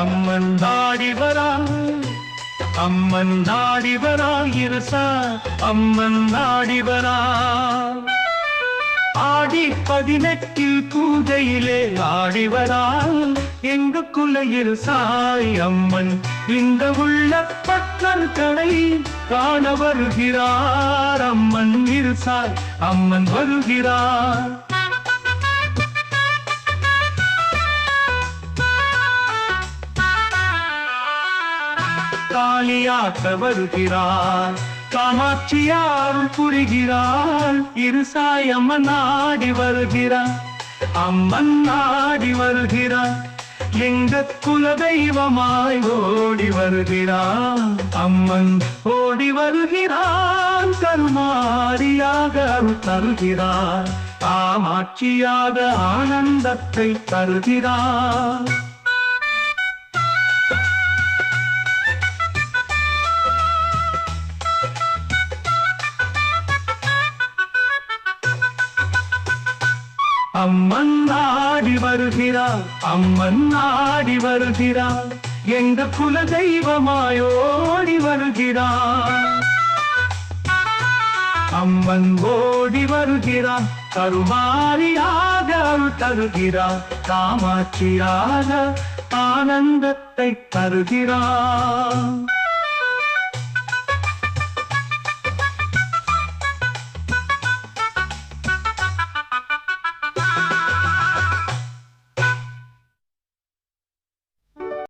அம்மன் தாடி நாடிவரா அம்மன் தாடி நாடிவரா இருசா அம்மன் தாடி நாடிவரா ஆடி பதினெட்டில் பூஜையிலே ஆடிவரால் எங்க எங்குக்குள்ள இருசாய் அம்மன் இந்த உள்ள பக்தர்களை காண வருகிறார். அம்மன் இருசாய் அம்மன் வருகிறார். காளியாக்க வருகிறார். காமாட்சியாரும் புரிகிறார். இருசாய் அம்மன் நாடி வருகிறார். அம்மன் நாடி வருகிறார். எங்க குல தெய்வமாய் ஓடி வருகிறான் அம்மன் ஓடி வருகிறான் கருமாரியாக தருகிறார். காமாட்சியாக ஆனந்தத்தை தருகிறார். அம்மன் ஆடி வருகிறார் அம்மன் ஆடி வருகிறார். எங்க குல தெய்வமாயோடி வருகிறார். அம்மன் ஓடி வருகிறார் கருமாரியாக அருள் தருகிறார். காமாட்சியாக ஆனந்தத்தை தருகிறார்.